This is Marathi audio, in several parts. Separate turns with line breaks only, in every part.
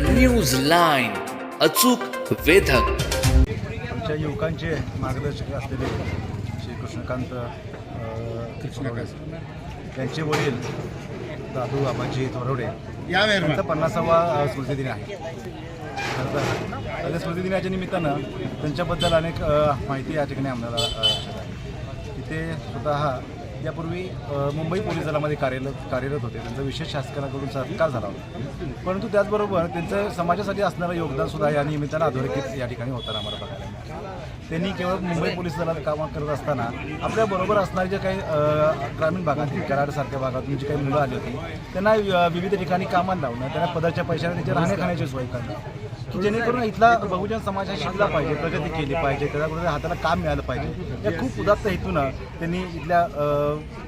न्यूज लाईन अचूक वेधक.
आमच्या युवकांचे मार्गदर्शक असलेले श्री कृष्णकांत कृष्णकांत त्यांचे वडील दादू आबाजी थोरवडे त्यांचा पन्नासावा स्मृतिदिन आहे. तर त्या स्मृतिदिनाच्या निमित्तानं त्यांच्याबद्दल अनेक माहिती या ठिकाणी आम्हाला आवश्यक आहे. तिथे स्वतः यापूर्वी मुंबई पोलीस दलामध्ये कार्यरत कार्यरत होते त्यांचा विशेष शासनाकडून सत्कार झाला होता परंतु त्याचबरोबर त्यांचं समाजासाठी असणारं योगदान सुद्धा या निमित्तानं अधोरेखित या ठिकाणी होताना आम्हाला बघायला मिळालं. त्यांनी केवळ मुंबई पोलीस दलात काम करत असताना आपल्याबरोबर असणारे जे काही ग्रामीण भागातील कराडसारख्या भागातून जी काही मुलं आली होती त्यांना विविध ठिकाणी कामात लावणं त्यांना पदाच्या पैशाने त्यांच्या राहण्या खाण्याची सोय करणं की जेणेकरून इथला बहुजन समाज हा शिकला पाहिजे प्रगती केली पाहिजे त्याच्याबरोबर हाताला काम मिळालं पाहिजे. या खूप उदात्त हेतूनं त्यांनी इथल्या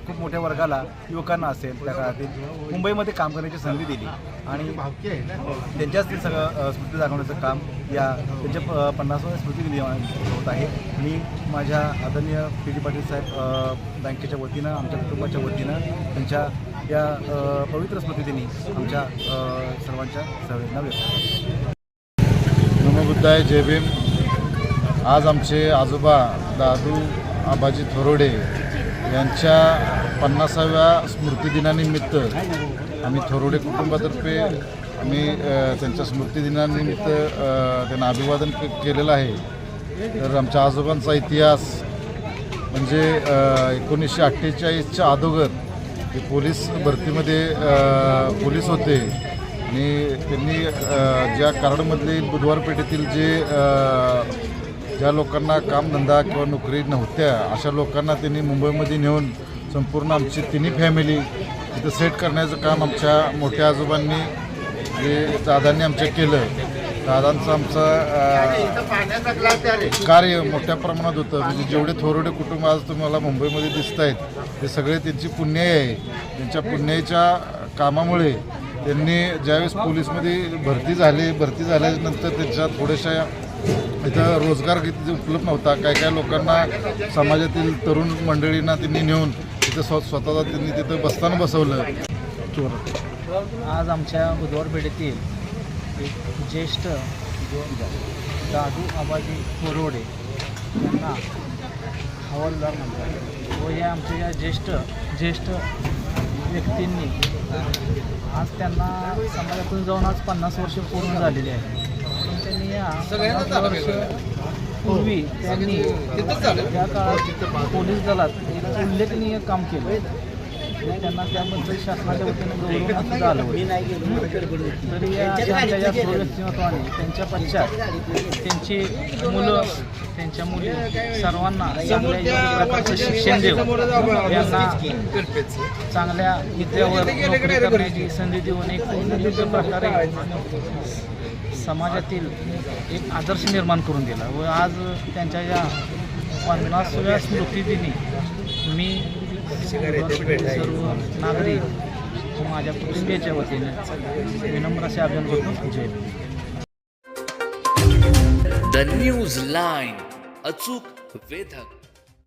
खूप मोठ्या वर्गाला युवकांना असेल त्या काळातील मुंबईमध्ये काम करण्याची संधी दिली. आणि त्यांच्याच ते सगळं स्मृती जागवण्याचं काम या त्यांच्या प- पन्नासाव्या स्मृती होत आहे. मी माझ्या आदरणीय पी डी पाटील साहेब बँकेच्या वतीनं आमच्या कुटुंबाच्या वतीनं त्यांच्या या पवित्र स्मृतीदिनी आमच्या सर्वांच्या संवेदना व्यक्त करतो.
नमोबुद्धाय जय भीम आज आमचे आजोबा दादू आबाजी थोरोडे यांच्या पन्नासाव्या स्मृतिदिनानिमित्त आम्ही थोरोडे कुटुंबातर्फे आम्ही त्यांच्या स्मृतिदिनानिमित्त त्यांना अभिवादन के केलेलं आहे तर आमच्या आजोबांचा इतिहास म्हणजे एकोणीसशे अठ्ठेचाळीसच्या अगोदर ते पोलीस भरतीमध्ये पोलीस होते आणि त्यांनी ज्या कार्डमधले बुधवार पेठेतील जे ज्या लोकांना कामधंदा किंवा नोकरी नव्हत्या अशा लोकांना त्यांनी मुंबईमध्ये नेऊन संपूर्ण आमची तिन्ही फॅमिली तिथं सेट करण्याचं काम आमच्या मोठ्या आजोबांनी जे दादांनी आमच्या केलं. दादांचं आमचं कार्य मोठ्या प्रमाणात होतं. म्हणजे जेवढे थोरडे कुटुंब आज तुम्हाला मुंबईमध्ये दिसत आहेत ते सगळे त्यांची पुण्याई आहे. त्यांच्या पुण्याईच्या कामामुळे त्यांनी ज्यावेळेस पोलीसमध्ये भरती झाले भरती झाल्यानंतर त्यांच्या थोड्याशा इथं रोजगार किती उपलब्ध नव्हता. काय काय लोकांना समाजातील तरुण मंडळींना त्यांनी नेऊन तिथं स्व स्वतःला त्यांनी तिथं बसताना बसवलं.
आज आमच्या बुधवार पेठेतील एक ज्येष्ठ दादू आबाजी कोरोडे यांना हवालदार म्हणतात. व या आमच्या या ज्येष्ठ ज्येष्ठ व्यक्तींनी आज त्यांना समाजातून जाऊन आज पन्नास वर्ष पूर्ण झालेली आहे त्यांनी या पन्नास वर्ष पूर्वी त्यांनी त्या काळात पोलीस दलात एक उल्लेखनीय काम केलं. त्यांना त्याबद्दल शासनाच्या वतीने आलं होतं. त्यांच्या पश्चात त्यांची मुलं त्यांच्या मुली सर्वांना चांगल्या प्रकारचं शिक्षण देऊन यांना चांगल्या विद्यावर नोकरी करण्याची संधी देऊन एक योग्य प्रकारे समाजातील एक आदर्श निर्माण करून दिला. व आज त्यांच्या या पन्नासव्या स्मृतिदिनी सर्व नागरिक माझ्या कुटुंबियाच्या वतीने विनम्र असे अभियान करतो. जय.
द न्यूज लाईन अचूक वेधक.